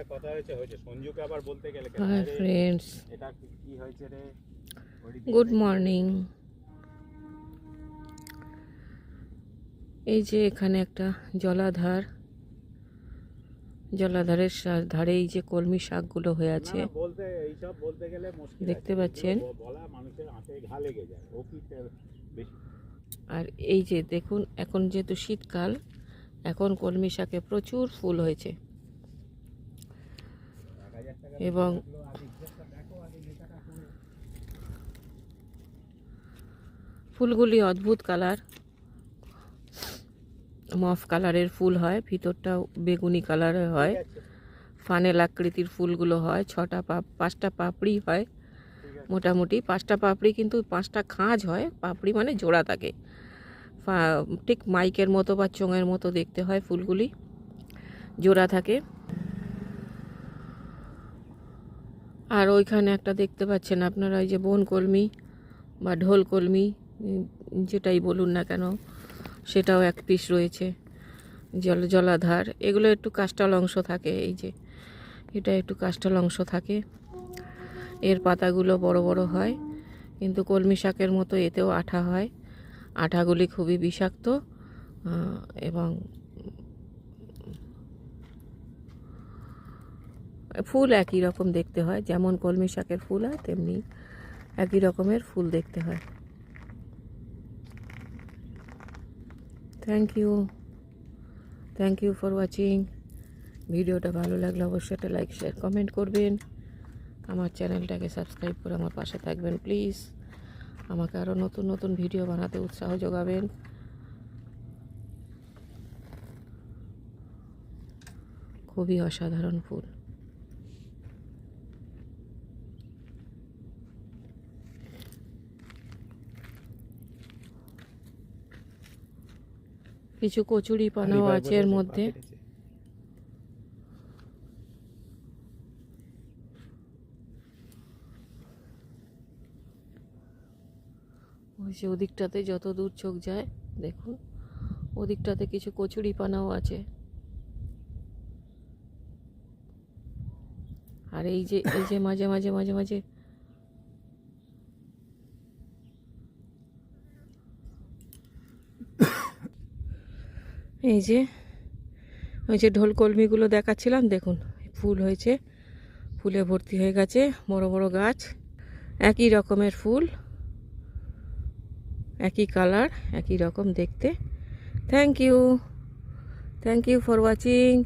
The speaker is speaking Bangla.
যা কথা হয়েছে হয়েছে। সঞ্জুকে আবার বলতে গেলে? হাই ফ্রেন্ডস এটা কি- হয়েছে রে? গুড মর্নিং এই যে এখানে একটা জলাধার। জলাধারের ধারে এই যে কলমি শাকগুলো হয়ে আছে। দেখতে পাচ্ছেন? আর এই যে দেখুন এখন যেহেতু শীতকাল এখন কলমি শাকে প্রচুর ফুল হয়েছে। এবং। ফুলগুলি অদ্ভুত কালার। মফ কালারের ফুল হয় ভিতরটা বেগুনি কালারের হয়, ফানেল আকৃতির ফুলগুলো হয়, ছটা পাপ, পাঁচটা পাপড়ি হয়। মোটামুটি পাঁচটা পাপড়ি কিন্তু পাঁচটা খাঁজ হয়, পাপড়ি মানে জোড়া থাকে। ঠিক মাইকের মতো বা চোঙের মতো দেখতে হয় ফুলগুলি। জোড়া থাকে। আর ওইখানে একটা দেখতে পাচ্ছেন আপনারা, ওই যে বন কলমি বা ঢোল কলমি, যেটাই বলুন না কেন, সেটাও এক পিস রয়েছে, জল, জলাধার। এগুলো একটু কাস্টাল অংশ থাকে, এই যে, এটা একটু কাস্টাল অংশ থাকে। এর পাতাগুলো বড় বড় হয়, কিন্তু কলমি শাকের মতো এতেও আঠা হয়। আঠাগুলি খুবই বিষাক্ত এবং ফুল একই রকম দেখতে হয়। যেমন কলমি শাকের ফুল হয়, তেমনি একই রকমের ফুল দেখতে হয়। Thank you thank you for watching ভিডিওটা ভালো লাগলে অবশ্যই একটা লাইক শেয়ার কমেন্ট করবেন। আমার চ্যানেলটাকে সাবস্ক্রাইব করে আমার পাশে থাকবেন প্লিজ আমাকে আরও নতুন নতুন ভিডিও বানাতে উৎসাহ যোগাবেন। খুবই অসাধারণ ফুল। কিছু কচুরি পানাও আছে এর মধ্যে। ওই যে ওদিকটাতে যত দূর চোখ যায় দেখুন ওদিকটাতে কিছু কচুরি পানাও আছে। আর এই যে এই যে মাঝে মাঝে মাঝে মাঝে এই যে, ওই যে ঢোল কলমিগুলো দেখাচ্ছিলাম, দেখুন ফুল হয়েছে, ফুলে ভর্তি হয়ে গেছে, বড় বড় গাছ, একই রকমের ফুল, একই কালার, একই রকম দেখতে। Thank you thank you for watching